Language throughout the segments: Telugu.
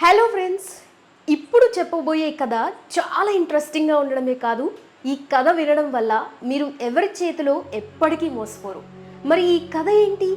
హలో ఫ్రెండ్స్ ఇప్పుడు చెప్పబోయే కథ చాలా ఇంట్రెస్టింగ్గా ఉండడమే కాదు. ఈ కథ వినడం వల్ల మీరు ఎవరి చేతిలో ఎప్పటికీ మోసపోరు. మరి ఈ కథ ఏంటి?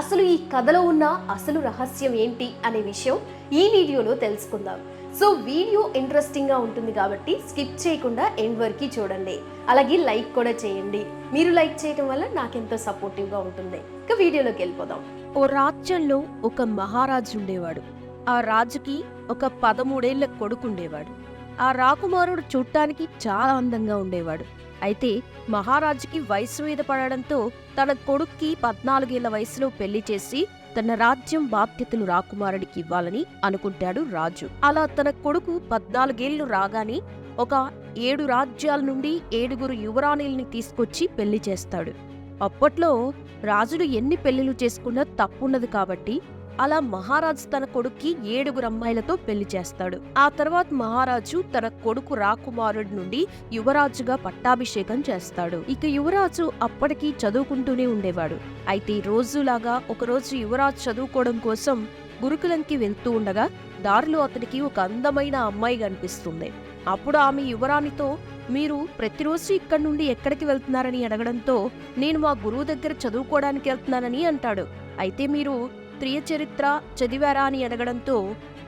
అసలు ఈ కథలో ఉన్న అసలు రహస్యం ఏంటి అనే విషయం ఈ వీడియోలో తెలుసుకుందాం. సో వీడియో ఇంట్రెస్టింగ్గా ఉంటుంది కాబట్టి స్కిప్ చేయకుండా ఎండ్ వరకు చూడండి. అలాగే లైక్ కూడా చేయండి. మీరు లైక్ చేయడం వల్ల నాకెంతో సపోర్టివ్గా ఉంటుంది. ఇక వీడియోలోకి వెళ్ళిపోదాం. ఓ రాజ్యంలో ఒక మహారాజు ఉండేవాడు. ఆ రాజుకి ఒక పదమూడేళ్ళ కొడుకుండేవాడు. ఆ రాకుమారుడు చూడటానికి చాలా అందంగా ఉండేవాడు. అయితే మహారాజుకి వయసు మీద పడడంతో తన కొడుక్కి పద్నాలుగేళ్ళ వయసులో పెళ్ళి చేసి తన రాజ్యం బాధ్యతలు రాకుమారుడికి ఇవ్వాలని అనుకుంటాడు రాజు. అలా తన కొడుకు పద్నాలుగేళ్ళు రాగానే ఒక ఏడు రాజ్యాల నుండి ఏడుగురు యువరాణిల్ని తీసుకొచ్చి పెళ్ళి చేస్తాడు. అప్పట్లో రాజులు ఎన్ని పెళ్ళిళ్ళు చేసుకున్నా తప్పున్నది కాబట్టి అలా మహారాజ్ తన కొడుక్కి ఏడుగురు అమ్మాయిలతో పెళ్ళి చేస్తాడు. ఆ తర్వాత మహారాజు తన కొడుకు రాకుమారుడి నుండి యువరాజుగా పట్టాభిషేకం చేస్తాడు. ఇక యువరాజు అప్పటికి చదువుకుంటూనే ఉండేవాడు. అయితే రోజులాగా ఒకరోజు యువరాజు చదువుకోవడం కోసం గురుకులంకి వెళ్తూ ఉండగా దారిలో అతనికి ఒక అందమైన అమ్మాయి కనిపిస్తుంది. అప్పుడు ఆమె యువరాణితో మీరు ప్రతిరోజు ఇక్కడి నుండి ఎక్కడికి వెళ్తున్నారని అడగడంతో నేను మా గురువు దగ్గర చదువుకోవడానికి వెళ్తున్నానని అంటాడు. అయితే మీరు ప్రియ చరిత్ర చదివారా అని అడగడంతో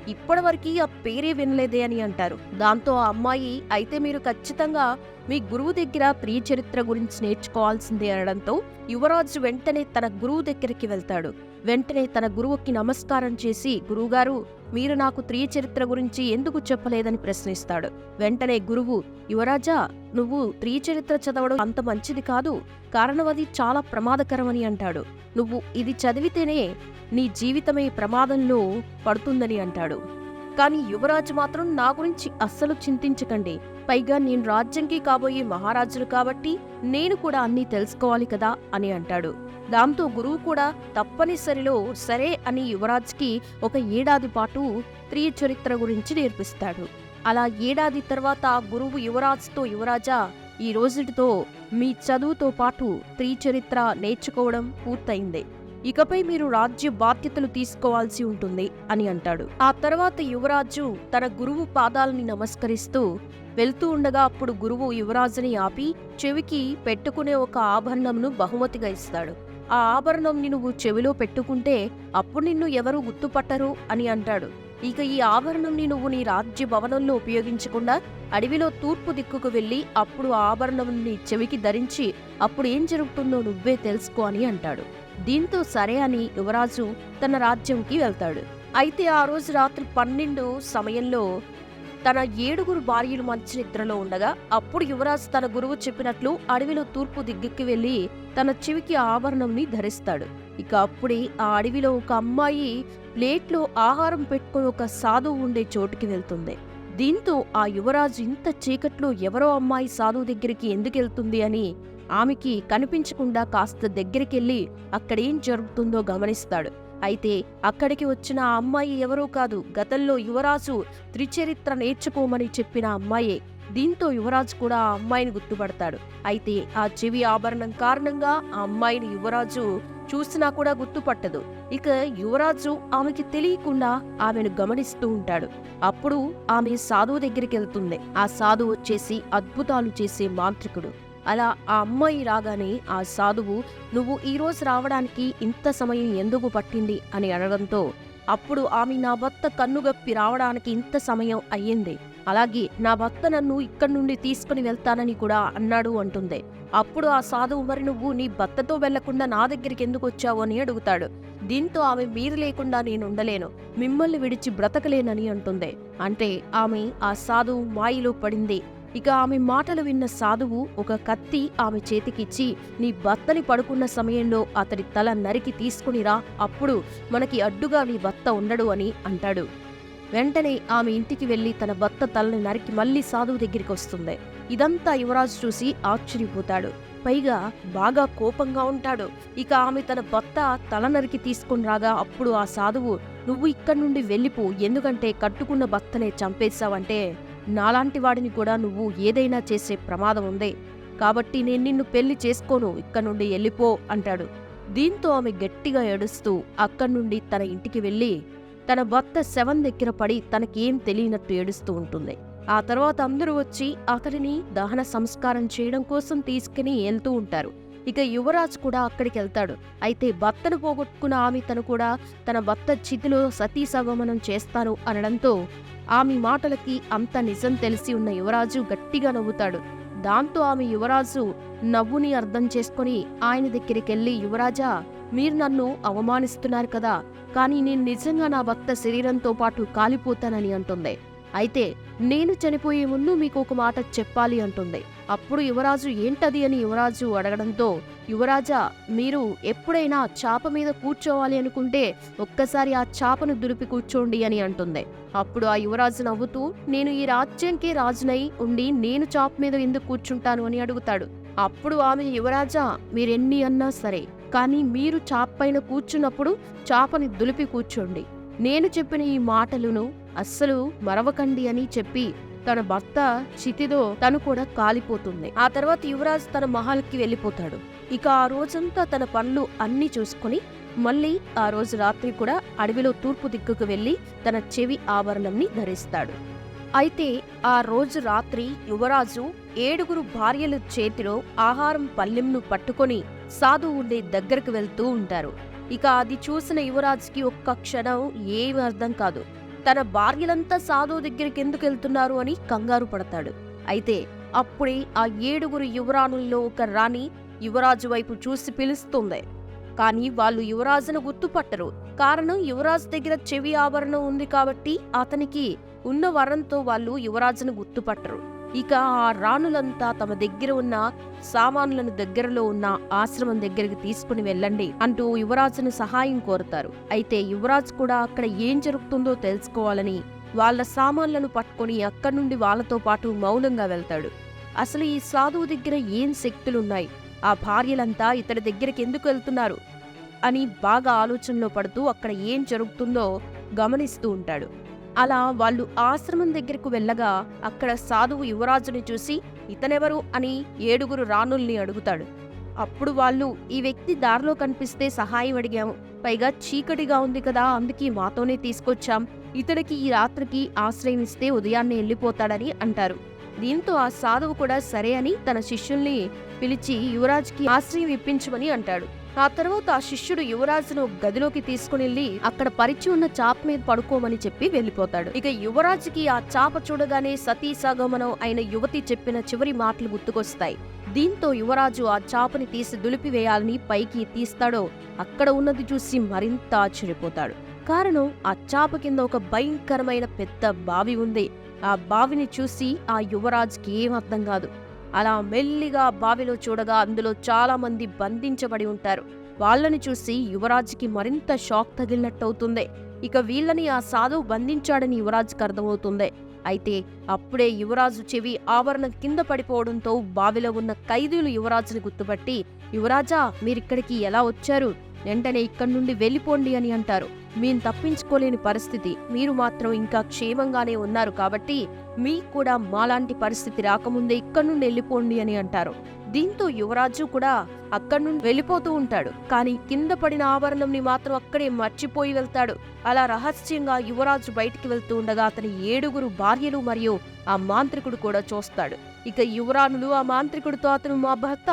ఇప్పటివరకు ఆ పేరే వినలేదే అని అంటారు. దాంతో ఆ అమ్మాయి అయితే మీరు ఖచ్చితంగా మీ గురువు దగ్గర ప్రియ చరిత్ర గురించి నేర్చుకోవాల్సిందే అనడంతో యువరాజు వెంటనే తన గురువు దగ్గరికి వెళ్తాడు. వెంటనే తన గురువుకి నమస్కారం చేసి గురువుగారు మీరు నాకు త్రియ చరిత్ర గురించి ఎందుకు చెప్పలేదని ప్రశ్నిస్తాడు. వెంటనే గురువు యువరాజా నువ్వు త్రియ చరిత్ర చదవడం అంత మంచిది కాదు. కారణం అది చాలా ప్రమాదకరమని అంటాడు. నువ్వు ఇది చదివితేనే నీ జీవితమే ప్రమాదంలో పడుతుందని అంటాడు. కానీ యువరాజు మాత్రం నా గురించి అస్సలు చింతించకండి. పైగా నేను రాజ్యంకి కాబోయే మహారాజులు కాబట్టి నేను కూడా అన్నీ తెలుసుకోవాలి కదా అని అంటాడు. దాంతో గురువు కూడా తప్పనిసరిలో సరే అని యువరాజ్కి ఒక ఏడాది పాటు త్రియ చరిత్ర గురించి నేర్పిస్తాడు. అలా ఏడాది తర్వాత గురువు యువరాజుతో యువరాజా ఈ రోజుటితో మీ చదువుతో పాటు త్రియ చరిత్ర నేర్చుకోవడం పూర్తయింది. ఇకపై మీరు రాజ్య బాధ్యతలు తీసుకోవాల్సి ఉంటుంది అని అంటాడు. ఆ తర్వాత యువరాజు తన గురువు పాదాలని నమస్కరిస్తూ వెళ్తూ ఉండగా అప్పుడు గురువు యువరాజుని ఆపి చెవికి పెట్టుకునే ఒక ఆభరణంను బహుమతిగా ఇస్తాడు. ఆ ఆభరణంని నువ్వు చెవిలో పెట్టుకుంటే అప్పుడు నిన్ను ఎవరు గుర్తుపట్టరు అని అంటాడు. ఇక ఈ ఆభరణంని నువ్వు నీ రాజ్య భవనంలో ఉపయోగించకుండా అడవిలో తూర్పు దిక్కుకు వెళ్ళి అప్పుడు ఆ ఆభరణం నీ చెవికి ధరించి అప్పుడు ఏం జరుగుతుందో నువ్వే తెలుసుకో అని అంటాడు. దీంతో సరే అని యువరాజు తన రాజ్యంకి వెళ్తాడు. అయితే ఆ రోజు రాత్రి పన్నెండు సమయంలో తన ఏడుగురు భార్యలు మంచి నిద్రలో ఉండగా అప్పుడు యువరాజు తన గురువు చెప్పినట్లు అడవిలో తూర్పు దిగ్గుకి వెళ్ళి తన చెవికి ఆభరణంని ధరిస్తాడు. ఇక అప్పుడే ఆ అడవిలో ఒక అమ్మాయి ప్లేట్లో ఆహారం పెట్టుకుని ఒక సాధువు ఉండే చోటుకి వెళ్తుంది. దీంతో ఆ యువరాజు ఇంత చీకట్లో ఎవరో అమ్మాయి సాధువు దగ్గరికి ఎందుకు వెళ్తుంది అని ఆమెకి కనిపించకుండా కాస్త దగ్గరికెళ్ళి అక్కడేం జరుగుతుందో గమనిస్తాడు. అయితే అక్కడికి వచ్చిన ఆ అమ్మాయి ఎవరూ కాదు గతంలో యువరాజు త్రిచరిత్ర నేర్చుకోమని చెప్పిన అమ్మాయే. దీంతో యువరాజు కూడా ఆ అమ్మాయిని గుర్తుపడతాడు. అయితే ఆ చెవి ఆభరణం కారణంగా ఆ అమ్మాయిని యువరాజు చూసినా కూడా గుర్తుపట్టదు. ఇక యువరాజు ఆమెకి తెలియకుండా ఆమెను గమనిస్తూ ఉంటాడు. అప్పుడు ఆమె సాధువు దగ్గరికి వెళ్తుంది ఆ సాధువు వచ్చేసి అద్భుతాలు చేసే మాంత్రికుడు. అలా ఆ అమ్మాయి రాగానే ఆ సాధువు నువ్వు ఈరోజు రావడానికి ఇంత సమయం ఎందుకు పట్టింది? అని అడగడంతో అప్పుడు ఆమె నా భర్త కన్నుగప్పి రావడానికి ఇంత సమయం అయ్యింది. అలాగే నా భర్త నన్ను ఇక్కడి నుండి తీసుకుని వెళ్తానని కూడా అన్నాడు అంటుంది. అప్పుడు ఆ సాధువు మరి నువ్వు నీ భర్తతో వెళ్ళకుండా నా దగ్గరికి ఎందుకు వచ్చావు? అని అడుగుతాడు. దీంతో ఆమె మీరు లేకుండా నేను ఉండలేను. మిమ్మల్ని విడిచి బ్రతకలేనని అంటుంది. అంటే ఆమె ఆ సాధువు మాయలో పడింది. ఇక ఆమె మాటలు విన్న సాధువు ఒక కత్తి ఆమె చేతికిచ్చి నీ భర్తని పడుకున్న సమయంలో అతడి తల నరికి తీసుకునిరా అప్పుడు మనకి అడ్డుగా నీ భర్త ఉండడు అని అంటాడు. వెంటనే ఆమె ఇంటికి వెళ్ళి తన భర్త తలని నరికి మళ్ళీ సాధువు దగ్గరికి వస్తుంది. ఇదంతా యువరాజు చూసి ఆశ్చర్యపోతాడు. పైగా బాగా కోపంగా ఉంటాడు. ఇక ఆమె తన భర్త తల నరికి తీసుకుని రాగా అప్పుడు ఆ సాధువు నువ్వు ఇక్కడి నుండి వెళ్ళిపో ఎందుకంటే కట్టుకున్న భర్తనే చంపేశావంటే నాలాంటి వాడిని కూడా నువ్వు ఏదైనా చేసే ప్రమాదం ఉంది. కాబట్టి నేను నిన్ను పెళ్ళి చేసుకోను ఇక్కడ నుండి వెళ్ళిపో అంటాడు. దీంతో ఆమె గట్టిగా ఏడుస్తూ అక్కడి నుండి తన ఇంటికి వెళ్ళి తన భర్త శవం దగ్గర పడి తనకేం తెలియనట్టు ఏడుస్తూ ఉంటుంది. ఆ తర్వాత అందరూ వచ్చి అతడిని దహన సంస్కారం చేయడం కోసం తీసుకుని వెళ్తూ ఉంటారు. ఇక యువరాజ్ కూడా అక్కడికి వెళ్తాడు. అయితే భర్తను పోగొట్టుకున్న ఆమె తను కూడా తన భర్త చితిలో సతీ సగమనం చేస్తాను అనడంతో ఆమె మాటలకి అంత నిజం తెలిసి ఉన్న యువరాజు గట్టిగా నవ్వుతాడు. దాంతో ఆమె యువరాజు నవ్వుని అర్థం చేసుకుని ఆయన దగ్గరికెళ్ళి యువరాజా మీరు నన్ను అవమానిస్తున్నారు కదా కానీ నేను నిజంగా నా భర్త శరీరంతో పాటు కాలిపోతానని అంటుంది. అయితే నేను చనిపోయే ముందు మీకు ఒక మాట చెప్పాలి అంటుంది. అప్పుడు యువరాజు ఏంటది అని యువరాజు అడగడంతో యువరాజా మీరు ఎప్పుడైనా చాప మీద కూర్చోవాలి అనుకుంటే ఒక్కసారి ఆ చాపను దులిపి కూర్చోండి అని అంటుంది. అప్పుడు ఆ యువరాజు నవ్వుతూ నేను ఈ రాజ్యంకే రాజునై ఉండి నేను చాప మీద ఎందుకు కూర్చుంటాను అని అడుగుతాడు. అప్పుడు ఆమె యువరాజా మీరెన్ని అన్నా సరే కానీ మీరు చాప పైన కూర్చున్నప్పుడు చాపని దులిపి కూర్చోండి. నేను చెప్పిన ఈ మాటలను అస్సలు మరవకండి అని చెప్పి తన భర్త చితితో తను కూడా కాలిపోతుంది. ఆ తర్వాత యువరాజ్ తన మహల్కి వెళ్ళిపోతాడు. ఇక ఆ రోజంతా తన పనులు అన్నీ చూసుకొని మళ్ళీ ఆ రోజు రాత్రి కూడా అడవిలో తూర్పు దిక్కుకు వెళ్ళి తన చెవి ఆభరణంని ధరిస్తాడు. అయితే ఆ రోజు రాత్రి యువరాజు ఏడుగురు భార్యల చేతిలో ఆహారం పల్లెంను పట్టుకొని సాధు ఉండే దగ్గరకు వెళ్తూ ఉంటారు. ఇక అది చూసిన యువరాజుకి ఒక్క క్షణం ఏమీ అర్థం కాదు. తన భార్యలంతా సాధు దగ్గరికి ఎందుకు వెళ్తున్నారు అని కంగారు పడతాడు. అయితే అప్పుడే ఆ ఏడుగురు యువరాణుల్లో ఒక రాణి యువరాజు వైపు చూసి పిలుస్తుంది. కానీ వాళ్ళు యువరాజును గుర్తుపట్టరు. కారణం యువరాజు దగ్గర చెవి ఆభరణం ఉంది కాబట్టి అతనికి ఉన్న వరంతో వాళ్ళు యువరాజును గుర్తుపట్టరు. ఇక ఆ రాణులంతా తమ దగ్గర ఉన్న సామాన్లను దగ్గరలో ఉన్న ఆశ్రమం దగ్గరికి తీసుకుని వెళ్ళండి అంటూ యువరాజును సహాయం కోరుతారు. అయితే యువరాజు కూడా అక్కడ ఏం జరుగుతుందో తెలుసుకోవాలని వాళ్ళ సామాన్లను పట్టుకొని అక్కడి నుండి వాళ్ళతో పాటు మౌనంగా వెళ్తాడు. అసలు ఈ సాధువు దగ్గర ఏం శక్తులున్నాయి? ఆ భార్యలంతా ఇతడి దగ్గరికి ఎందుకు వెళ్తున్నారు? అని బాగా ఆలోచనలో పడుతూ అక్కడ ఏం జరుగుతుందో గమనిస్తూ ఉంటాడు. అలా వాళ్ళు ఆశ్రమం దగ్గరకు వెళ్ళగా అక్కడ సాధువు యువరాజుని చూసి ఇతనెవరు? అని ఏడుగురు రాణుల్ని అడుగుతాడు. అప్పుడు వాళ్ళు ఈ వ్యక్తి దారిలో కనిపిస్తే సహాయం అడిగాము. పైగా చీకటిగా ఉంది కదా అందుకే మాతోనే తీసుకొచ్చాం. ఇతడికి ఈ రాత్రికి ఆశ్రయం ఇస్తే ఉదయాన్నే వెళ్ళిపోతాడని అంటారు. దీంతో ఆ సాధువు కూడా సరే అని తన శిష్యుల్ని పిలిచి యువరాజ్కి ఆశ్రయం ఇప్పించమని అంటాడు. ఆ తర్వాత ఆ శిష్యుడు యువరాజును గదిలోకి తీసుకుని అక్కడ పరిచి ఉన్న చాప మీద పడుకోమని చెప్పి వెళ్ళిపోతాడు. ఇక యువరాజుకి ఆ చాప చూడగానే సతీ సగమనం అయిన యువతి చెప్పిన చివరి మాటలు గుర్తుకొస్తాయి. దీంతో యువరాజు ఆ చాపని తీసి దులిపివేయాలని పైకి తీస్తాడో అక్కడ ఉన్నది చూసి మరింత ఆశ్చర్యపోతాడు. కారణం ఆ చాప కింద ఒక భయంకరమైన పెద్ద బావి ఉంది. ఆ బావిని చూసి ఆ యువరాజుకి ఏం అర్థం కాదు. అలా మెల్లిగా బావిలో చూడగా అందులో చాలామంది బంధించబడి ఉంటారు. వాళ్ళని చూసి యువరాజ్కి మరింత షాక్ తగిలినట్టవుతుంది. ఇక వీళ్ళని ఆ సాధువు బంధించాడని యువరాజ్కి అర్థమవుతుంది. అయితే అప్పుడే యువరాజు చెవి ఆవరణం కింద పడిపోవడంతో బావిలో ఉన్న ఖైదీలు యువరాజుని గుర్తుపట్టి యువరాజా మీరిక్కడికి ఎలా వచ్చారు? వెంటనే ఇక్కడి నుండి వెళ్ళిపోండి అని అంటారు. మేము తప్పించుకోలేని పరిస్థితి. మీరు మాత్రం ఇంకా క్షేమంగానే ఉన్నారు కాబట్టి మీకు కూడా మాలాంటి పరిస్థితి రాకముందే ఇక్కడి నుండి వెళ్ళిపోండి అని అంటారు. దీంతో యువరాజు కూడా అక్కడి నుండి వెళ్ళిపోతూ ఉంటాడు. కానీ కింద పడిన ఆభరణంని మాత్రం అక్కడే మర్చిపోయి వెళ్తాడు. అలా రహస్యంగా యువరాజు బయటికి వెళ్తూ ఉండగా అతని ఏడుగురు భార్యలు మరియు ఆ మాంత్రికుడు కూడా చూస్తాడు. ఇక యువరాణులు ఆ మాంత్రికుడితో అతను మా భర్త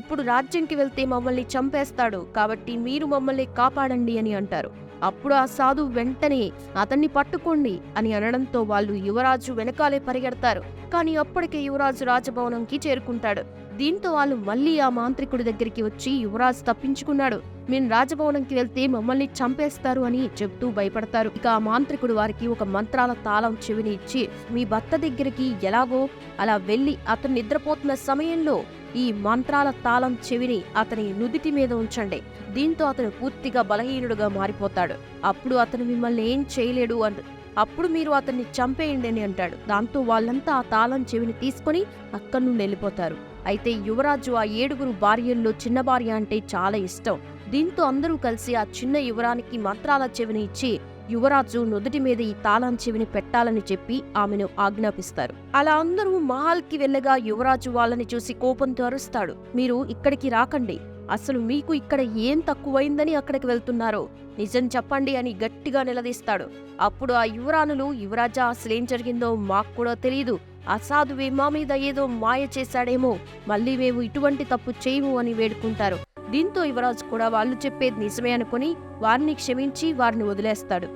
ఇప్పుడు రాజ్యంకి వెళ్తే మమ్మల్ని చంపేస్తాడు. కాబట్టి మీరు మమ్మల్ని కాపాడండి అని అంటారు. అప్పుడు ఆ సాధు వెంటనే అతన్ని పట్టుకోండి అని అనడంతో వాళ్ళు యువరాజు వెనకాలే పరిగెడతారు. కానీ అప్పటికే యువరాజు రాజభవనంకి చేరుకుంటాడు. దీంతో వాళ్ళు మళ్ళీ ఆ మాంత్రికుడి దగ్గరికి వచ్చి యువరాజు తప్పించుకున్నాడు. మేము రాజభవనంకి వెళ్తే మమ్మల్ని చంపేస్తారు అని చెప్తూ భయపడతారు. ఇక ఆ మాంత్రికుడు వారికి ఒక మంత్రాల తాళం చెవిని ఇచ్చి మీ భర్త దగ్గరికి ఎలాగో అలా వెళ్ళి అతను నిద్రపోతున్న సమయంలో ఈ మంత్రాల తాళం చెవిని అతని నుదిటి మీద ఉంచండి. దీంతో అతను పూర్తిగా బలహీనుడుగా మారిపోతాడు. అప్పుడు అతను మిమ్మల్ని ఏం చేయలేడు అంట అప్పుడు మీరు అతన్ని చంపేయండి అని అంటాడు. దాంతో వాళ్ళంతా ఆ తాళం చెవిని తీసుకొని అక్కడి నుండి వెళ్ళిపోతారు. అయితే యువరాజు ఆ ఏడుగురు భార్యల్లో చిన్న భార్య అంటే చాలా ఇష్టం. దీంతో అందరూ కలిసి ఆ చిన్న యువరానికి మంత్రాల చెవిని ఇచ్చి యువరాజు నుదుటి మీద ఈ తాళం చెవిని పెట్టాలని చెప్పి ఆమెను ఆజ్ఞాపిస్తారు. అలా అందరూ మహల్కి వెళ్ళగా యువరాజు వాళ్ళని చూసి కోపంతో అరుస్తాడు. మీరు ఇక్కడికి రాకండి. అసలు మీకు ఇక్కడ ఏం తక్కువైందని అక్కడికి వెళ్తున్నారో నిజం చెప్పండి అని గట్టిగా నిలదీస్తాడు. అప్పుడు ఆ యువరాణులు యువరాజా అసలేం జరిగిందో మాకు కూడా తెలియదు అసాధువే మా మీద ఏదో మాయ చేశాడేమో మళ్ళీ మేము ఇటువంటి తప్పు చేయము అని వేడుకుంటారు. దీంతో యువరాజు కూడా వాళ్ళు చెప్పేది నిజమే అనుకుని వారిని క్షమించి వారిని వదిలేస్తాడు.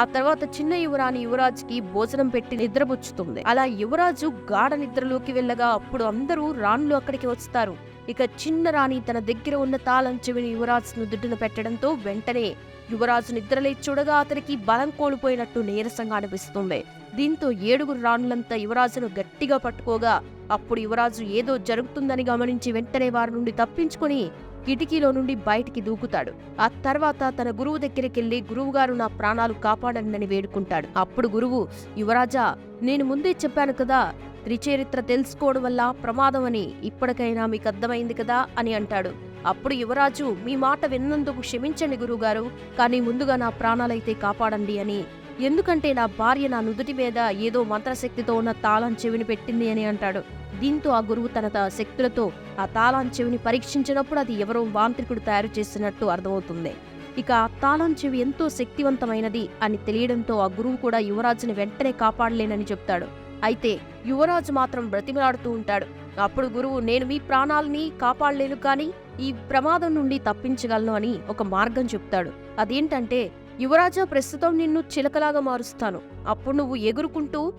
ఆ తర్వాత చిన్న యువరాణి యువరాజుకి భోజనం పెట్టి నిద్రపుచ్చుతుంది. అలా యువరాజు గాఢ నిద్రలోకి వెళ్ళగా అప్పుడు అందరూ రాణులు అక్కడికి వస్తారు. ఇక చిన్న రాణి తన దగ్గర ఉన్న తాళం చెవిని యువరాజును దుడ్డున పెట్టడంతో వెంటనే యువరాజు నిద్రలేచి చూడగా అతనికి బలం కోల్పోయినట్టు నీరసంగా అనిపిస్తుంది. దీంతో ఏడుగురు రాణులంతా యువరాజును గట్టిగా పట్టుకోగా అప్పుడు యువరాజు ఏదో జరుగుతుందని గమనించి వెంటనే వారి నుండి తప్పించుకొని కిటికీలో నుండి బయటికి దూకుతాడు. ఆ తర్వాత తన గురువు దగ్గరికెళ్ళి గురువుగారు నా ప్రాణాలు కాపాడండి వేడుకుంటాడు. అప్పుడు గురువు యువరాజా నేను ముందే చెప్పాను కదా త్రిచరిత్ర తెలుసుకోవడం వల్ల ప్రమాదం అని ఇప్పటికైనా మీకు అర్థమైంది కదా అని అంటాడు. అప్పుడు యువరాజు మీ మాట విన్నందుకు క్షమించండి గురువుగారు కానీ ముందుగా నా ప్రాణాలైతే కాపాడండి అని. ఎందుకంటే నా భార్య నా నుదుటి మీద ఏదో మంత్రశక్తితో ఉన్న తాళం చెవిని పెట్టింది అని అంటాడు. దీంతో ఆ గురువు తన త- శక్తులతో ఆ తాళం చెవిని పరీక్షించినప్పుడు అది ఎవరో మాంత్రికుడు తయారు చేసినట్టు అర్థమవుతుంది. ఇక ఆ తాళం చెవి ఎంతో శక్తివంతమైనది అని తెలియడంతో ఆ గురువు కూడా యువరాజుని వెంటనే కాపాడలేనని చెప్తాడు. అయితే యువరాజు మాత్రం బ్రతిమలాడుతూ ఉంటాడు. అప్పుడు గురువు నేను మీ ప్రాణాలని కాపాడలేను కానీ ఈ ప్రమాదం నుండి తప్పించగలను అని ఒక మార్గం చెప్తాడు. అదేంటంటే యువరాజా ప్రస్తుతం నిన్ను చిలకలాగా మారుస్తాను. అప్పుడు నువ్వు ఎగురుకుంటూ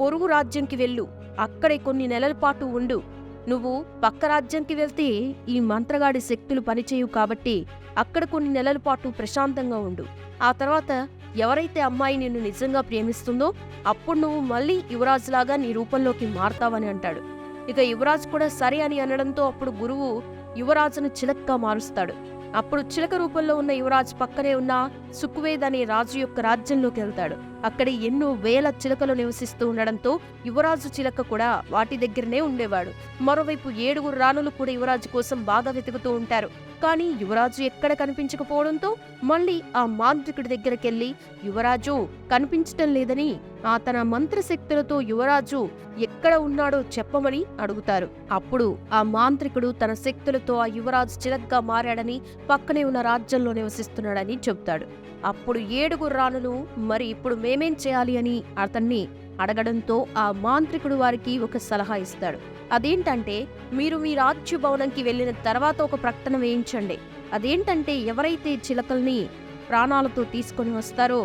పొరుగు రాజ్యంకి వెళ్ళు. అక్కడే కొన్ని నెలల పాటు ఉండు. నువ్వు పక్క రాజ్యంకి వెళ్తే ఈ మంత్రగాడి శక్తులు పనిచేయవు కాబట్టి అక్కడ కొన్ని నెలల పాటు ప్రశాంతంగా ఉండు. ఆ తర్వాత ఎవరైతే అమ్మాయి నిన్ను నిజంగా ప్రేమిస్తుందో అప్పుడు నువ్వు మళ్ళీ యువరాజులాగా నీ రూపంలోకి మారతావని అంటాడు. ఇక యువరాజు కూడా సరే అని అనడంతో అప్పుడు గురువు యువరాజును చిలక్గా మారుస్తాడు. అప్పుడు చిలక రూపంలో ఉన్న యువరాజు పక్కనే ఉన్న సుక్వేద్ అనే రాజు యొక్క రాజ్యంలోకి వెళ్తాడు. అక్కడ ఎన్నో వేల చిలకలు నివసిస్తూ ఉండడంతో యువరాజు చిలక కూడా వాటి దగ్గరనే ఉండేవాడు. మరోవైపు ఏడుగురు రాణులు కూడా యువరాజు కోసం బాగా వెతుకుతూ ఉంటారు. కానీ యువరాజు ఎక్కడ కనిపించకపోవడంతో మళ్ళీ ఆ మాంత్రికుడి దగ్గరకెళ్ళి యువరాజు కనిపించటం లేదని ఆ తన మంత్రశక్తులతో యువరాజు ఎక్కడ ఉన్నాడో చెప్పమని అడుగుతారు. అప్పుడు ఆ మాంత్రికుడు తన శక్తులతో ఆ యువరాజు చిలగ్గా మారాడని పక్కనే ఉన్న రాజ్యంలో నివసిస్తున్నాడని చెబుతాడు. అప్పుడు ఏడుగురు రాణులు మరి ఇప్పుడు మేమేం చేయాలి అని అతన్ని అడగడంతో ఆ మాంత్రికుడు వారికి ఒక సలహా ఇస్తాడు. అదేంటంటే మీరు మీ రాజ్య భవనంకి వెళ్ళిన తర్వాత ఒక ప్రకటన వేయించండి. అదేంటంటే ఎవరైతే చిలకల్ని ప్రాణాలతో తీసుకొని వస్తారో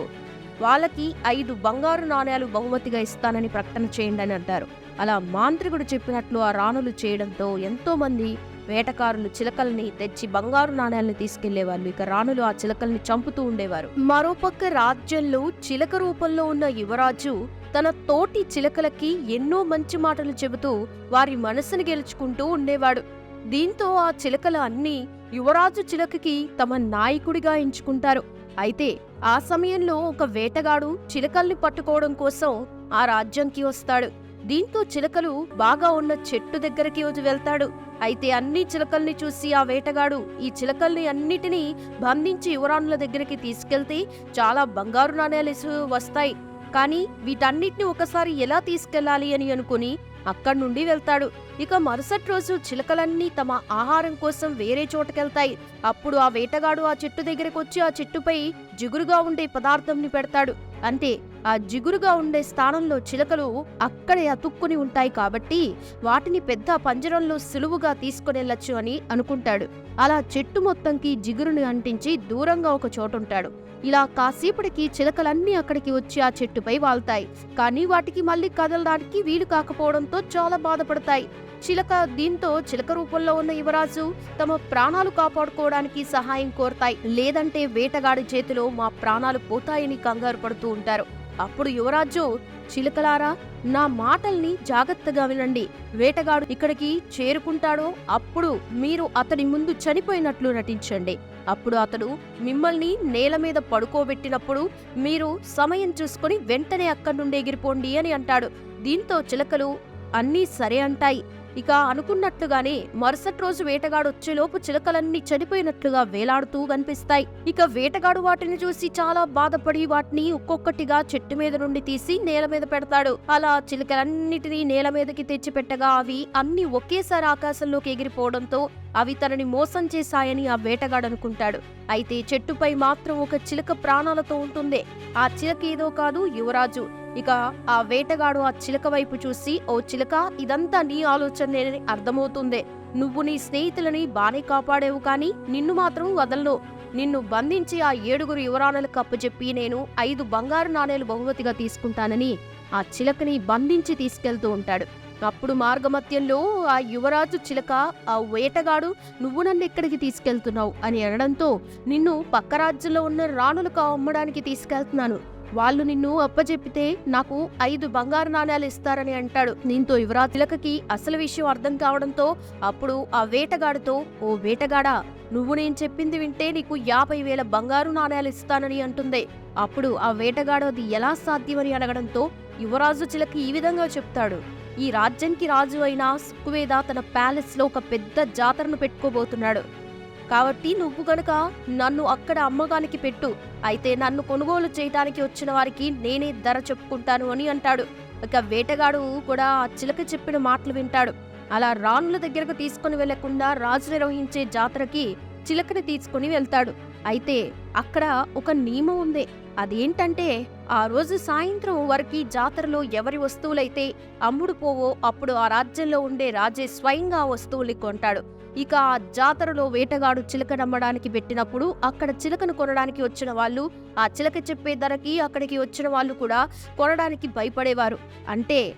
వాళ్ళకి ఐదు బంగారు నాణేలు బహుమతిగా ఇస్తానని ప్రకటన చేయండి అని అంటారు. అలా మాంత్రికుడు చెప్పినట్లు ఆ రాణులు చేయడంతో ఎంతోమంది వేటకారులు చిలకల్ని తెచ్చి బంగారు నాణ్యాలను తీసుకెళ్ళేవాళ్ళు. ఇక రాణులు ఆ చిలకల్ని చంపుతూ ఉండేవారు. మరోపక్క రాజ్యంలో చిలక రూపంలో ఉన్న యువరాజు తన తోటి చిలకలకి ఎన్నో మంచి మాటలు చెబుతూ వారి మనసును గెలుచుకుంటూ ఉండేవాడు. దీంతో ఆ చిలకల అన్నీ యువరాజు చిలకకి తమ నాయకుడిగా ఎంచుకుంటారు. అయితే ఆ సమయంలో ఒక వేటగాడు చిలకల్ని పట్టుకోవడం కోసం ఆ రాజ్యంకి వస్తాడు. దీంతో చిలకలు బాగా ఉన్న చెట్టు దగ్గరికి రోజు వెళ్తాడు. అయితే అన్ని చిలకల్ని చూసి ఆ వేటగాడు ఈ చిలకల్ని అన్నిటినీ బంధించి యువరాణుల దగ్గరికి తీసుకెళ్తే చాలా బంగారు నాణేలు వస్తాయి. కానీ వీటన్నిటిని ఒకసారి ఎలా తీసుకెళ్ళాలి అని అనుకుని అక్కడి నుండి వెళ్తాడు. ఇక మరుసటి రోజు చిలకలన్నీ తమ ఆహారం కోసం వేరే చోటకెళ్తాయి. అప్పుడు ఆ వేటగాడు ఆ చెట్టు దగ్గరకు వచ్చి ఆ చెట్టుపై జిగురుగా ఉండే పదార్థంని పెడతాడు. అంతే ఆ జిగురుగా ఉండే స్థానంలో చిలకలు అక్కడే అతుక్కుని ఉంటాయి కాబట్టి వాటిని పెద్ద పంజరంలో సులువుగా తీసుకునెళ్ళొచ్చు అని అనుకుంటాడు. అలా చెట్టు మొత్తంకి జిగురుని అంటించి దూరంగా ఒక చోటుంటాడు. ఇలా కాసేపటికి చిలకలన్నీ అక్కడికి వచ్చి ఆ చెట్టుపై వాళ్తాయి. కానీ వాటికి మళ్ళీ కదలడానికి వీలు కాకపోవడంతో చాలా బాధపడతాయి. చిలక దీంతో చిలక రూపంలో ఉన్న యువరాజు తమ ప్రాణాలు కాపాడుకోవడానికి సహాయం కోరతాయి. లేదంటే వేటగాడి చేతిలో మా ప్రాణాలు పోతాయని కంగారు పడుతూ ఉంటారు. అప్పుడు యువరాజు చిలకలారా నా మాటల్ని జాగ్రత్తగా వినండి. వేటగాడు ఇక్కడికి చేరుకుంటాడో అప్పుడు మీరు అతని ముందు చనిపోయినట్లు నటించండి. అప్పుడు అతడు మిమ్మల్ని నేల మీద పడుకోబెట్టినప్పుడు మీరు సమయం చూసుకొని వెంటనే అక్కడి నుండి ఎగిరిపోండి అని అంటాడు. దీంతో చిలకలు అన్నీ సరే అంటాయి. ఇక అనుకున్నట్లుగానే మరుసటి రోజు వేటగాడు వచ్చేలోపు చిలకలన్నీ చనిపోయినట్లుగా వేలాడుతూ కనిపిస్తాయి. ఇక వేటగాడు వాటిని చూసి చాలా బాధపడి వాటిని ఒక్కొక్కటిగా చెట్టు మీద నుండి తీసి నేల మీద పెడతాడు. అలా చిలకలన్నిటినీ నేల మీదకి తెచ్చి పెట్టగా అవి అన్ని ఒకేసారి ఆకాశంలోకి ఎగిరిపోవడంతో అవి తనని మోసం చేశాయని ఆ వేటగాడు అనుకుంటాడు. అయితే చెట్టుపై మాత్రం ఒక చిలక ప్రాణాలతో ఉంటుంది. ఆ చిలక ఏదో కాదు యువరాజు. ఇక ఆ వేటగాడు ఆ చిలక వైపు చూసి ఓ చిలక ఇదంతా నీ ఆలోచనే అర్థమవుతుంది. నువ్వు నీ స్నేహితులని బానే కాపాడేవు కానీ నిన్ను మాత్రం వదలను. నిన్ను బంధించి ఆ ఏడుగురు యువరాణులకు అప్పచెప్పి నేను ఐదు బంగారు నాణేలు బహుమతిగా తీసుకుంటానని ఆ చిలకని బంధించి తీసుకెళ్తూ ఉంటాడు. అప్పుడు మార్గమధ్యంలో ఆ యువరాజు చిలక ఆ వేటగాడు నువ్వు నన్ను ఎక్కడికి తీసుకెళ్తున్నావు? అని అనడంతో నిన్ను పక్క రాజ్యంలో ఉన్న రాణులకు అమ్మడానికి తీసుకెళ్తున్నాను. వాళ్ళు నిన్ను అప్పచెప్పితే నాకు ఐదు బంగారు నాణ్యాలు ఇస్తారని అంటాడు. దీంతో యువరాజు చిలకకి అసలు విషయం అర్థం కావడంతో అప్పుడు ఆ వేటగాడితో ఓ వేటగాడా నువ్వు నేను చెప్పింది వింటే నీకు యాభై వేల బంగారు నాణేలు ఇస్తానని అంటుంది. అప్పుడు ఆ వేటగాడు అది ఎలా సాధ్యమని అడగడంతో యువరాజు చిలక ఈ విధంగా చెప్తాడు. ఈ రాజ్యానికి రాజు అయిన సుక్కువేద తన ప్యాలెస్లో ఒక పెద్ద జాతరను పెట్టుకోబోతున్నాడు. కాబట్టి నువ్వు గనక నన్ను అక్కడ అమ్మగానికి పెట్టు. అయితే నన్ను కొనుగోలు చేయడానికి వచ్చిన వారికి నేనే ధర చెప్పుకుంటాను అని అంటాడు. ఇక వేటగాడు కూడా ఆ చిలక చెప్పిన మాటలు వింటాడు. అలా రాణుల దగ్గరకు తీసుకుని వెళ్ళకుండా రాజు నిర్వహించే జాతరకి చిలకని తీసుకుని వెళ్తాడు. అయితే అక్కడ ఒక నియమం ఉంది. అదేంటంటే ఆ రోజు సాయంత్రం వరకు జాతరలో ఎవరి వస్తువులైతే అమ్ముడు పోవో అప్పుడు ఆ రాజ్యంలో ఉండే రాజే స్వయంగా వస్తువుల్ని కొంటాడు. ఇక ఆ జాతరలో వేటగాడు చిలక నమ్మడానికి పెట్టినప్పుడు అక్కడ చిలకను కొనడానికి వచ్చిన వాళ్ళు ఆ చిలక చెప్పే ధరకి అక్కడికి వచ్చిన వాళ్ళు కూడా కొనడానికి భయపడేవారు. అంటే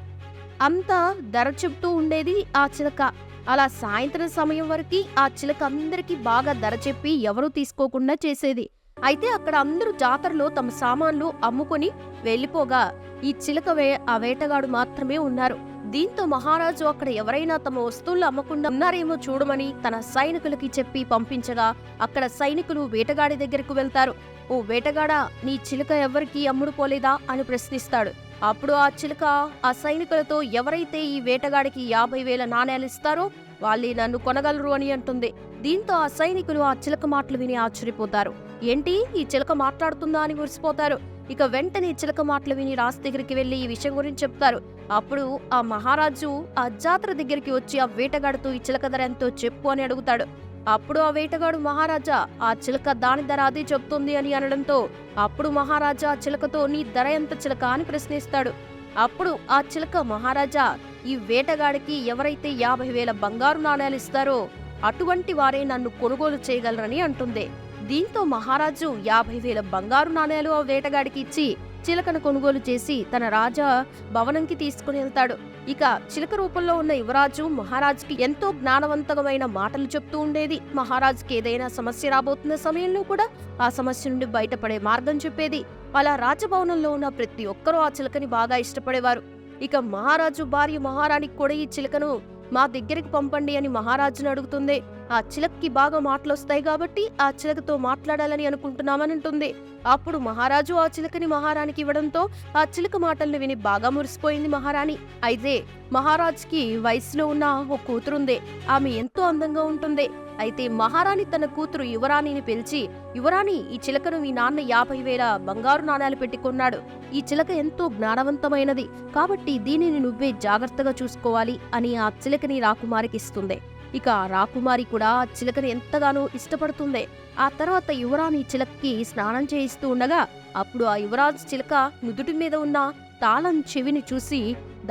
అంత ధర చెప్తూ ఉండేది ఆ చిలక. అలా సాయంత్రం సమయం వరకు ఆ చిలక అందరికీ బాగా ధర చెప్పి ఎవరూ తీసుకోకుండా చేసేది. అయితే అక్కడ అందరూ జాతరలో తమ సామాన్లు అమ్ముకొని వెళ్ళిపోగా ఈ చిలక వే ఆ వేటగాడు మాత్రమే ఉన్నారు. దీంతో మహారాజు అక్కడ ఎవరైనా తమ వస్తువులు అమ్మకుండా ఉన్నారేమో చూడమని తన సైనికులకి చెప్పి పంపించగా అక్కడ సైనికులు వేటగాడి దగ్గరకు వెళ్తారు. ఓ వేటగాడా నీ చిలుక ఎవరికి అమ్ముడు పోలేదా? అని ప్రశ్నిస్తాడు. అప్పుడు ఆ చిలుక ఆ సైనికులతో ఎవరైతే ఈ వేటగాడికి యాభై వేల నాణేలు ఇస్తారో వాళ్ళే నన్ను కొనగలరు అని అంటుంది. దీంతో ఆ సైనికులు ఆ చిలక మాటలు విని ఆశ్చర్యపోతారు. ఏంటి ఈ చిలక మాట్లాడుతుందా అని మురిసిపోతారు. ఇక వెంటనే చిలక మాటలు విని రాజు దగ్గరికి వెళ్ళి ఈ విషయం గురించి చెప్తారు. అప్పుడు ఆ మహారాజు ఆ జాతర దగ్గరికి వచ్చి ఆ వేటగాడుతూ ఈ చిలక ధర ఎంతో చెప్పు అని అడుగుతాడు. అప్పుడు ఆ వేటగాడు మహారాజా ఆ చిలక దాని ధర అదే చెప్తుంది అని అనడంతో అప్పుడు మహారాజా ఆ చిలకతో నీ ధర ఎంత చిలక? అని ప్రశ్నిస్తాడు. అప్పుడు ఆ చిలక మహారాజా ఈ వేటగాడికి ఎవరైతే యాభై వేల బంగారు నాణేలు ఇస్తారో అటువంటి వారే నన్ను కొనుగోలు చేయగలరని అంటుంది. దీంతో మహారాజు యాభై వేల బంగారు నాణేలు ఆ వేటగాడికి ఇచ్చి చిలకను కొనుగోలు చేసి తన రాజా భవనంకి తీసుకుని వెళ్తాడు. ఇక చిలక రూపంలో ఉన్న యువరాజు మహారాజుకి ఎంతో జ్ఞానవంతమైన మాటలు చెప్తూ ఉండేది. మహారాజుకి ఏదైనా సమస్య రాబోతున్న సమయంలో కూడా ఆ సమస్య నుండి బయటపడే మార్గం చెప్పేది. అలా రాజభవనంలో ఉన్న ప్రతి ఒక్కరూ ఆ చిలకని బాగా ఇష్టపడేవారు. ఇక మహారాజు భార్య మహారాణికి కూడా ఈ చిలకను మా దగ్గరికి పంపండి అని మహారాజును అడుగుతుంది. ఆ చిలక్కి బాగా మాటలొస్తాయి కాబట్టి ఆ చిలకతో మాట్లాడాలని అనుకుంటున్నామని అంటుంది అప్పుడు మహారాజు ఆ చిలకని మహారాణికి ఇవ్వడంతో ఆ చిలక మాటల్ని విని బాగా మురిసిపోయింది మహారాణి. అయితే మహారాజుకి వయసులో ఉన్న ఓ కూతురుంది. ఆమె ఎంతో అందంగా ఉంటుంది. అయితే మహారాణి తన కూతురు యువరాణిని పిలిచి యువరాణి ఈ చిలకను మీ నాన్న యాభై వేల బంగారు నాణాలు పెట్టి కొన్నాడు. ఈ చిలక ఎంతో జ్ఞానవంతమైనది. కాబట్టి దీనిని నువ్వే జాగ్రత్తగా చూసుకోవాలి అని ఆ చిలకని రాకుమారికి ఇస్తుంది. ఇక రాకుమారి కూడా చిలకని ఎంతగానో ఇష్టపడుతుంది. ఆ తర్వాత యువరాణి చిలక్కి స్నానం చేయిస్తూ ఉండగా అప్పుడు ఆ యువరాజు చిలక నుదుటి మీద ఉన్న తాళం చెవిని చూసి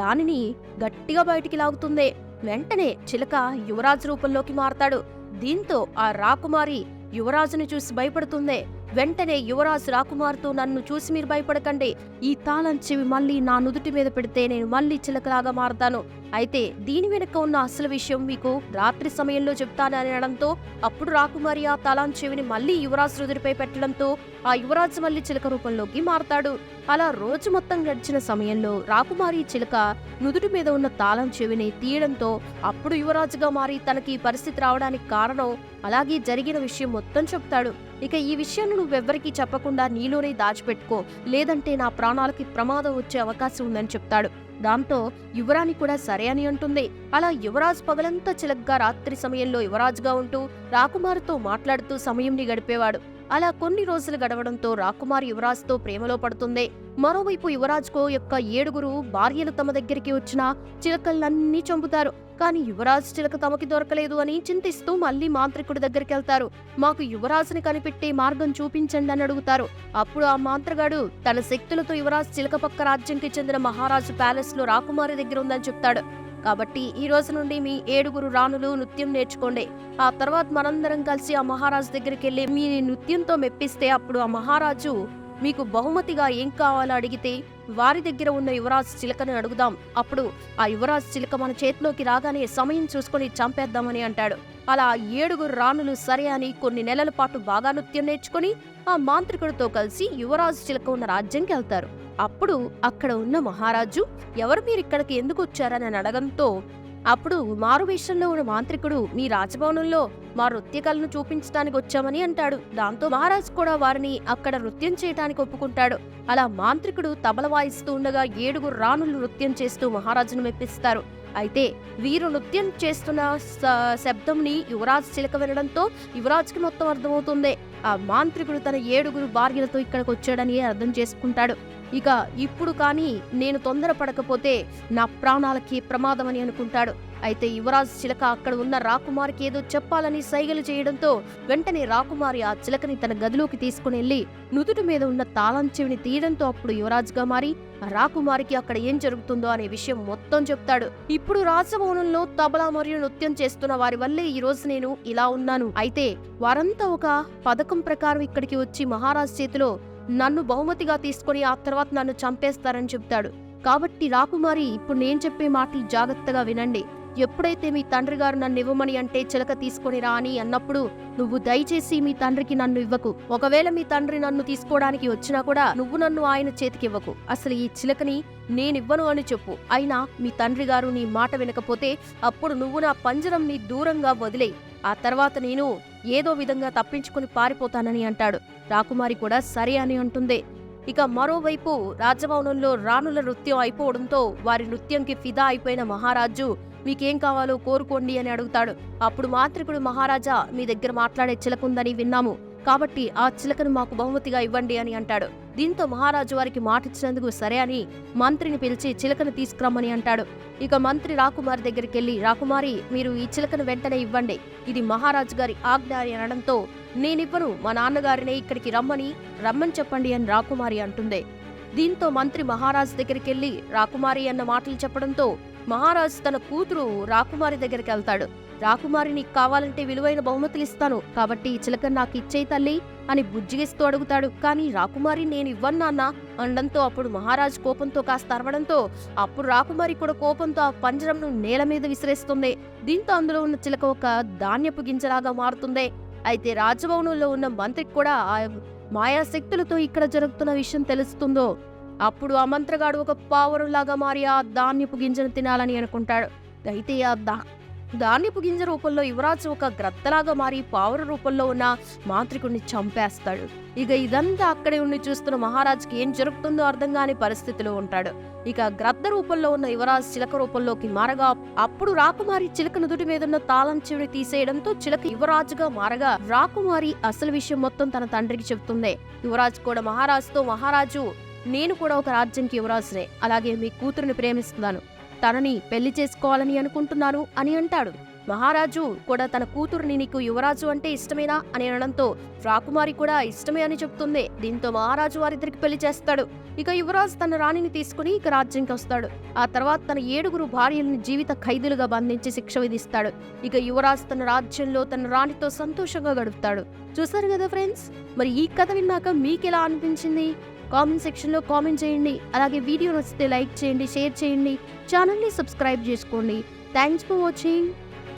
దానిని గట్టిగా బయటికి లాగుతుంది. వెంటనే చిలక యువరాజు రూపంలోకి మారతాడు. దీంతో ఆ రాకుమారి యువరాజుని చూసి భయపడుతుంది. వెంటనే యువరాజు రాకుమార్తో నన్ను చూసి మీరు భయపడకండి. ఈ తాళం చెవి మళ్ళీ నా నుదుటి మీద పెడితే నేను మళ్ళీ చిలకలాగా మారతాను. అయితే దీని వెనుక ఉన్న అసలు విషయం మీకు రాత్రి సమయంలో చెప్తానని అనడంతో అప్పుడు రాకుమారి ఆ తాళం చెవిని మళ్ళీ యువరాజు రుదుడిపై పెట్టడంతో ఆ యువరాజు మళ్ళీ చిలక రూపంలోకి మారతాడు. అలా రోజు మొత్తం గడిచిన సమయంలో రాకుమారి చిలక నుదుటి మీద ఉన్న తాళం చెవిని తీయడంతో అప్పుడు యువరాజుగా మారి తనకి ఈ పరిస్థితి రావడానికి కారణం అలాగే జరిగిన విషయం మొత్తం చెప్తాడు. ఇక ఈ విషయాన్ని నువ్వెవ్వరికీ చెప్పకుండా నీలోనే దాచిపెట్టుకో. లేదంటే నా ప్రాణాలకి ప్రమాదం వచ్చే అవకాశం ఉందని చెప్తాడు. దాంతో యువరాణి కూడా సరే అని అంటుంది. అలా యువరాజ్ పగలంతా చిలగ్గా రాత్రి సమయంలో యువరాజుగా ఉంటూ రాకుమారితో మాట్లాడుతూ సమయంని గడిపేవాడు. అలా కొన్ని రోజులు గడవడంతో రాకుమారి యువరాజ్తో ప్రేమలో పడుతుంది. మరోవైపు యువరాజ్కో యొక్క ఏడుగురు భార్యలు తమ దగ్గరికి వచ్చిన చిలకలన్నీ చంపుతారు. కానీ యువరాజు చిలక తమకి దొరకలేదు అని చింతిస్తూ మళ్ళీ మాంత్రికుడి దగ్గరికి వెళ్తారు. మాకు యువరాజుని కనిపెట్టే మార్గం చూపించండి అని అడుగుతారు. అప్పుడు ఆ మాంత్రగాడు తన శక్తులతో యువరాజు చిలక పక్క రాజ్యంకి చెందిన మహారాజు ప్యాలెస్లో రాకుమారి దగ్గర ఉందని చెప్తాడు. కాబట్టి ఈ రోజు నుండి మీ ఏడుగురు రాణులు నృత్యం నేర్చుకోండి. ఆ తర్వాత మనందరం కలిసి ఆ మహారాజు దగ్గరికి వెళ్ళి మీ నృత్యంతో మెప్పిస్తే అప్పుడు ఆ మహారాజు మీకు బహుమతిగా ఏం కావాలో అడిగితే వారి దగ్గర ఉన్న యువరాజ్ చిలకని అడుగుదాం. అప్పుడు ఆ యువరాజ్ చిలక మన చేతిలోకి రాగానే సమయం చూసుకొని చంపేద్దామని అంటాడు. అలా ఏడుగురు రాణులు సరే అని కొన్ని నెలల పాటు బాగా నృత్యం నేర్చుకుని ఆ మాంత్రికుడితో కలిసి యువరాజు చిలక ఉన్న రాజ్యంకి వెళ్తారు. అప్పుడు అక్కడ ఉన్న మహారాజు ఎవరు మీరు ఇక్కడికి ఎందుకు వచ్చారని అడగంతో అప్పుడు మారువేషంలో ఉన్న మాంత్రికుడు మీ రాజభవనంలో మా నృత్యకళను చూపించడానికి వచ్చామని అంటాడు. దాంతో మహారాజు కూడా వారిని అక్కడ నృత్యం చేయడానికి ఒప్పుకుంటాడు. అలా మాంత్రికుడు తబల వాయిస్తూ ఉండగా ఏడుగురు రాణులు నృత్యం చేస్తూ మహారాజును మెప్పిస్తారు. అయితే వీరు నృత్యం చేస్తున్న శబ్దంని యువరాజు చిలక వినడంతో యువరాజుకి మొత్తం అర్థమవుతుంది. ఆ మాంత్రికుడు తన ఏడుగురు భార్యలతో ఇక్కడికి వచ్చాడని అర్థం చేసుకుంటాడు. ఇక ఇప్పుడు కానీ నేను తొందరపడకపోతే నా ప్రాణాలకి ప్రమాదం అని అనుకుంటాడు. అయితే యువరాజ్ చిలక అక్కడ ఉన్న రాకుమారికి ఏదో చెప్పాలని సైగలు చేయడంతో వెంటనే రాకుమారి ఆ చిలకని తన గదిలోకి తీసుకుని వెళ్ళి నుదుటి మీద ఉన్న తాళం చెవిని తీయడంతో అప్పుడు యువరాజ్గా మారి రాకుమారికి అక్కడ ఏం జరుగుతుందో అనే విషయం మొత్తం చెప్తాడు. ఇప్పుడు రాజభవనంలో తబలా మరియు నృత్యం చేస్తున్న వారి వల్లే ఈ రోజు నేను ఇలా ఉన్నాను. అయితే వారంతా ఒక పథకం ప్రకారం ఇక్కడికి వచ్చి మహారాజ్ చేతిలో నన్ను బహుమతిగా తీసుకొని ఆ తర్వాత నన్ను చంపేస్తారని చెప్తాడు. కాబట్టి రాకుమారి ఇప్పుడు నేను చెప్పే మాటలు జాగ్రత్తగా వినండి. ఎప్పుడైతే మీ తండ్రి గారు నన్ను ఇవ్వమని అంటే చిలక తీసుకొని రా అని అన్నప్పుడు నువ్వు దయచేసి మీ తండ్రికి నన్ను ఇవ్వకు. ఒకవేళ మీ తండ్రి నన్ను తీసుకోవడానికి వచ్చినా కూడా నువ్వు నన్ను ఆయన చేతికి ఇవ్వకు. అసలు ఈ చిలకని నేనివ్వను అని చెప్పు. అయినా మీ తండ్రి గారు నీ మాట వినకపోతే అప్పుడు నువ్వు నా పంజరం నీ దూరంగా వదిలేయి. ఆ తర్వాత నేను ఏదో విధంగా తప్పించుకుని పారిపోతానని అంటాడు. రాకుమారి కూడా సరే అని అంటుంది. ఇక మరోవైపు రాజభవనంలో రాణుల నృత్యం అయిపోవడంతో వారి నృత్యంకి ఫిదా అయిపోయిన మహారాజు మీకేం కావాలో కోరుకోండి అని అడుగుతాడు. అప్పుడు మాంత్రికుడు మహారాజా మీ దగ్గర మాట్లాడే చిలకుందని విన్నాము. కాబట్టి ఆ చిలకను మాకు బహుమతిగా ఇవ్వండి అని అంటాడు. దీంతో మహారాజు వారికి మాటిచ్చినందుకు సరే అని మంత్రిని పిలిచి చిలకను తీసుకురమ్మని అంటాడు. ఇక మంత్రి రాకుమారి దగ్గరికి వెళ్ళి రాకుమారి మీరు ఈ చిలకను వెంటనే ఇవ్వండి. ఇది మహారాజు గారి ఆజ్ఞ అని అనడంతో నేనివ్వను. మా నాన్నగారినే ఇక్కడికి రమ్మని రమ్మని చెప్పండి అని రాకుమారి అంటుంది. దీంతో మంత్రి మహారాజు దగ్గరికి వెళ్ళి రాకుమారి అన్న మాటలు చెప్పడంతో మహారాజు తన కూతురు రాకుమారి దగ్గరికి వెళ్తాడు. రాకుమారి నీకు కావాలంటే విలువైన బహుమతులు ఇస్తాను. కాబట్టి చిలక నాకు ఇచ్చేయి తల్లి అని బుజ్జిగిస్తూ అడుగుతాడు. కానీ రాకుమారి నేను ఇవ్వను నాన్న అండంతో అప్పుడు మహారాజు కోపంతో కాస్త అరవడంతో అప్పుడు రాకుమారి కూడా కోపంతో ఆ పంజరంను నేల మీద విసిరేస్తుంది. దీంతో అందులో ఉన్న చిలక ఒక ధాన్యపు గింజలాగా మారుతుంది. అయితే రాజభవనంలో ఉన్న మంత్రికి కూడా ఆ మాయాశక్తులతో ఇక్కడ జరుగుతున్న విషయం తెలుస్తుందో అప్పుడు ఆ మంత్రగాడు ఒక పావురంలాగా మారి ఆ ధాన్యపు గింజను తినాలని అనుకుంటాడు. అయితే ఆ దా ధాన్యపు గింజ రూపంలో యువరాజు ఒక గ్రత్తలాగా మారి పావుర రూపంలో ఉన్న మాంత్రికుడిని చంపేస్తాడు. ఇక ఇదంతా అక్కడే ఉండి చూస్తున్న మహారాజుకి ఏం జరుగుతుందో అర్థం కాని పరిస్థితిలో ఉంటాడు. ఇక గ్రద్ద రూపంలో ఉన్న యువరాజు చిలక రూపంలోకి మారగా అప్పుడు రాకుమారి చిలక నుదుటి మీద ఉన్న తాళం చెవిని తీసేయడంతో చిలక యువరాజుగా మారగా రాకుమారి అసలు విషయం మొత్తం తన తండ్రికి చెబుతుంది. యువరాజు కూడా మహారాజుతో మహారాజు నేను కూడా ఒక రాజ్యంకి యువరాజునే అలాగే మీ కూతురుని ప్రేమిస్తున్నాను. తనని పెళ్ళి చేసుకోవాలని అనుకుంటున్నాను అని అంటాడు. మహారాజు కూడా తన కూతురుని నీకు యువరాజు అంటే ఇష్టమేనా అని అనడంతో రాకుమారి కూడా ఇష్టమే అని చెప్తుంది. దీంతో మహారాజు వారిద్దరికి పెళ్ళి చేస్తాడు. ఇక యువరాజు తన రాణిని తీసుకుని ఇక రాజ్యంకి వస్తాడు. ఆ తర్వాత తన ఏడుగురు భార్యలను జీవిత ఖైదులుగా బంధించి శిక్ష విధిస్తాడు. ఇక యువరాజు తన రాజ్యంలో తన రాణితో సంతోషంగా గడుపుతాడు. చూసారు కదా ఫ్రెండ్స్? మరి ఈ కథ విన్నాక మీకు ఎలా అనిపించింది? కామెంట్ సెక్షన్లో కామెంట్ చేయండి. అలాగే వీడియో నచ్చితే లైక్ చేయండి షేర్ చేయండి. ఛానల్ని సబ్స్క్రైబ్ చేసుకోండి. Thanks for watching.